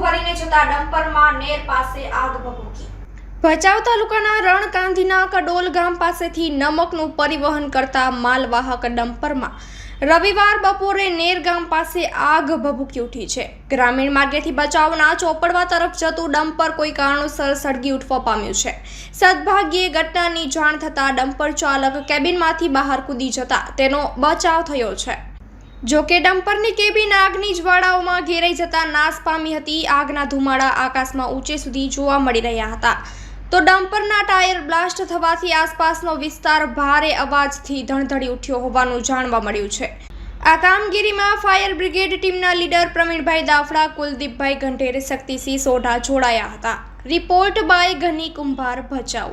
ભરીને જતા ડમ્પરમાં નેર પાસે આગ ભભૂકી. ભચાઉ તાલુકાના રણકાંધીના કડોલ ગામ પાસેથી નમકનું પરિવહન કરતા માલવાહક ડમ્પરમાં રવિવાર બપોરે નેર ગામ પાસે આગ ભભૂકી ઉઠી છે. ગ્રામીણ માર્ગેથી બચાવના ચોપડવા તરફ જતું ડમ્પર કોઈ કારણોસર સળગી ઉઠવા પામ્યું છે. સદભાગ્યે ઘટનાની જાણ થતાં ડમ્પર ચાલક કેબિનમાંથી બહાર કૂદી જતા તેનો બચાવ થયો છે. જો કે ડમ્પરની કેબિન આગની જ્વાળાઓમાં ઘેરાઈ જતા નાશ પામી હતી. આગના ધુમાડા આકાશમાં ઊંચે સુધી જોવા મળી રહ્યા હતા. તો ડમ્પરના ટાયર બ્લાસ્ટ થવાથી આસપાસનો વિસ્તાર ભારે અવાજથી ધણધડી ઉઠ્યો હોવાનું જાણવા મળ્યું છે. આ કામગીરીમાં ફાયર બ્રિગેડ ટીમના લીડર પ્રવીણભાઈ દાફડા, કુલદીપભાઈ ગંઢેર, શક્તિસિંહ સોઢા જોડાયા હતા. રિપોર્ટ બાય ઘની કુંભાર ભચાઉ.